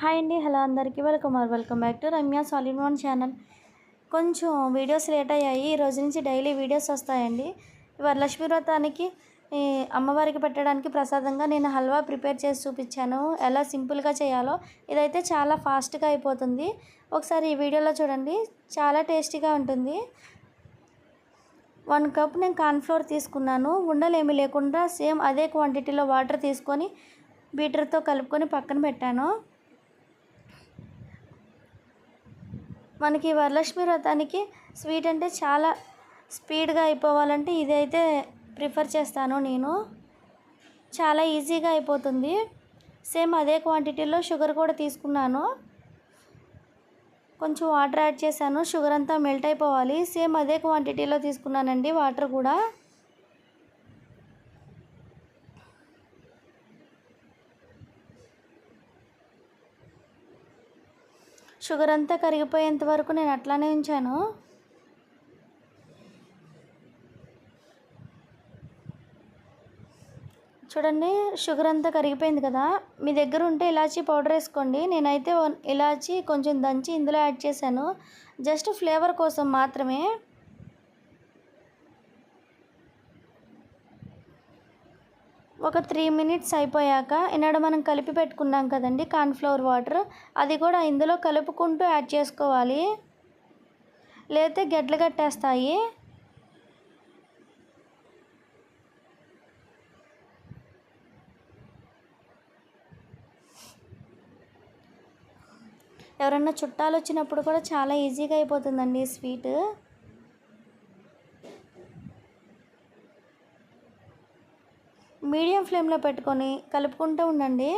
Hi అండి hello అందరికీ. Welcome or welcome back to Ramya solid one channel. కొంచెం videos late అయ్యాయి. ఈ రోజు నుంచి డైలీ వీడియోస్ వస్తాయండి. వరలక్ష్మి వ్రతానికి అమ్మవారికి పెట్టడానికి ప్రసాదంగా నేను హల్వా ప్రిపేర్ చేసి చూపించాను. ఎలా సింపుల్గా చేయాలో ఇదైతే చాలా ఫాస్ట్గా అయిపోతుంది. ఒకసారి ఈ వీడియోలో చూడండి. చాలా టేస్టీగా ఉంటుంది. వన్ కప్ నేను కార్న్ఫ్లోర్ తీసుకున్నాను. ఉండలేమి లేకుండా సేమ్ అదే క్వాంటిటీలో వాటర్ తీసుకొని బీటర్తో కలుపుకొని పక్కన పెట్టాను. మనకి వరలక్ష్మి వ్రతానికి స్వీట్ అంటే చాలా స్పీడ్గా అయిపోవాలంటే ఇదైతే ప్రిఫర్ చేస్తాను నేను. చాలా ఈజీగా అయిపోతుంది. సేమ్ అదే క్వాంటిటీలో షుగర్ కూడా తీసుకున్నాను. కొంచెం వాటర్ యాడ్ చేశాను. షుగర్ అంతా మెల్ట్ అయిపోవాలి. సేమ్ అదే క్వాంటిటీలో తీసుకున్నానండి వాటర్ కూడా. షుగర్ అంతా కరిగిపోయేంత వరకు నేను అట్లానే ఉంచాను. చూడండి షుగర్ అంతా కరిగిపోయింది కదా. మీ దగ్గర ఉంటే ఇలాచీ పౌడర్ వేసుకోండి. నేనైతే ఇలాచీ కొంచెం దంచి ఇందులో యాడ్ చేశాను. జస్ట్ ఫ్లేవర్ కోసం మాత్రమే. ఒక త్రీ మినిట్స్ అయిపోయాక ఈనాడు మనం కలిపి పెట్టుకున్నాం కదండి కార్న్ఫ్లవర్ వాటర్. అది కూడా ఇందులో కలుపుకుంటూ యాడ్ చేసుకోవాలి. లేతే గడ్డలు కట్టేస్తాయి. ఎవరన్నా చుట్టాలు వచ్చినప్పుడు కూడా చాలా ఈజీగా అయిపోతుందండి స్వీట్. మీడియం ఫ్లేమ్లో పెట్టుకొని కలుపుకుంటూ ఉండండి.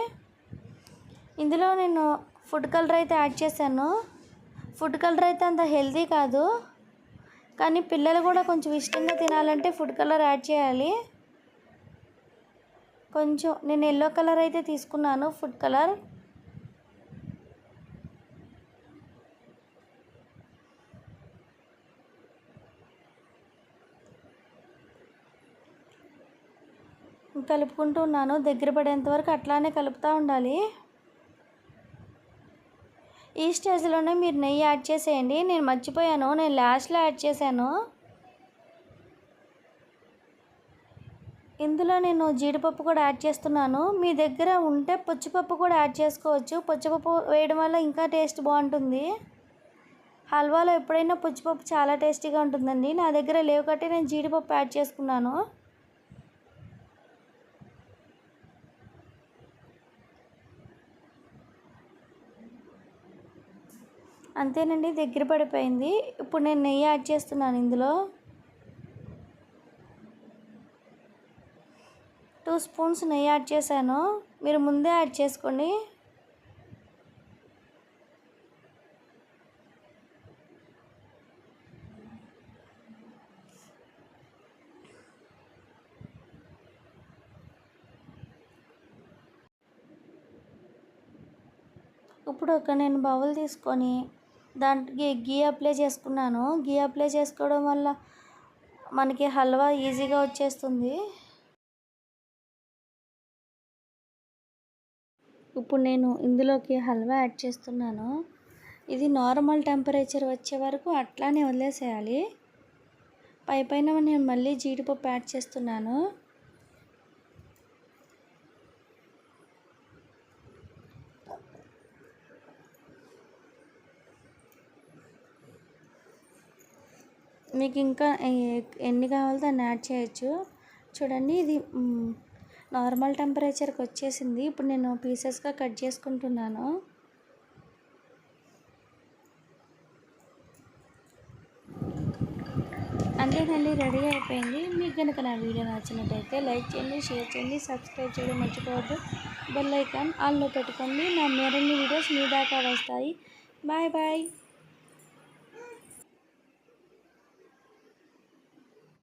ఇందులో నేను ఫుడ్ కలర్ అయితే యాడ్ చేశాను. ఫుడ్ కలర్ అయితే అంత హెల్తీ కాదు. కానీ పిల్లలు కూడా కొంచెం ఇష్టంగా తినాలంటే ఫుడ్ కలర్ యాడ్ చేయాలి. కొంచెం నేను ఎల్లో కలర్ అయితే తీసుకున్నాను ఫుడ్ కలర్. కలుపుకుంటూ ఉన్నాను. దగ్గర పడేంత వరకు అట్లానే కలుపుతూ ఉండాలి. ఈ స్టేజ్లోనే మీరు నెయ్యి యాడ్ చేసేయండి. నేను మర్చిపోయాను. నేను లాస్ట్లో యాడ్ చేశాను. ఇందులో నేను జీడిపప్పు కూడా యాడ్ చేస్తున్నాను. మీ దగ్గర ఉంటే పుచ్చిపప్పు కూడా యాడ్ చేసుకోవచ్చు. పుచ్చిపప్పు వేయడం వల్ల ఇంకా టేస్ట్ బాగుంటుంది. హల్వాలో ఎప్పుడైనా పుచ్చిపప్పు చాలా టేస్టీగా ఉంటుందండి. నా దగ్గర లేవు కాబట్టి నేను జీడిపప్పు యాడ్ చేసుకున్నాను. అంతేనండి దగ్గర పడిపోయింది. ఇప్పుడు నేను నెయ్యి యాడ్ చేస్తున్నాను ఇందులో. టూ స్పూన్స్ నెయ్యి యాడ్ చేశాను. మీరు ముందే యాడ్ చేసుకోండి. ఇప్పుడు ఒక నేను బౌల్ తీసుకొని దానికి గీ అప్లై చేసుకున్నాను. గీ అప్లై చేసుకోవడం వల్ల మనకి హల్వా ఈజీగా వచ్చేస్తుంది. ఇప్పుడు నేను ఇందులోకి హల్వా యాడ్ చేస్తున్నాను. ఇది నార్మల్ టెంపరేచర్ వచ్చే వరకు అట్లానే వదిలేసేయాలి. పై పైన నేను మళ్ళీ జీడిపప్పు యాడ్ చేస్తున్నాను. మీకు ఇంకా ఎన్ని కావాలో దాన్ని యాడ్ చేయొచ్చు. చూడండి ఇది నార్మల్ టెంపరేచర్కి వచ్చేసింది ఇప్పుడు నేను పీసెస్గా కట్ చేసుకుంటున్నాను. అంతేనండి రెడీ అయిపోయింది. మీకు కనుక నా వీడియో నచ్చినట్టయితే లైక్ చేయండి షేర్ చేయండి సబ్స్క్రైబ్ చేయడం మర్చిపోవద్దు. బెల్ ఐకాన్ ఆల్లో పెట్టుకోండి. నా మరిన్ని వీడియోస్ మీ దాకా వస్తాయి. Bye bye.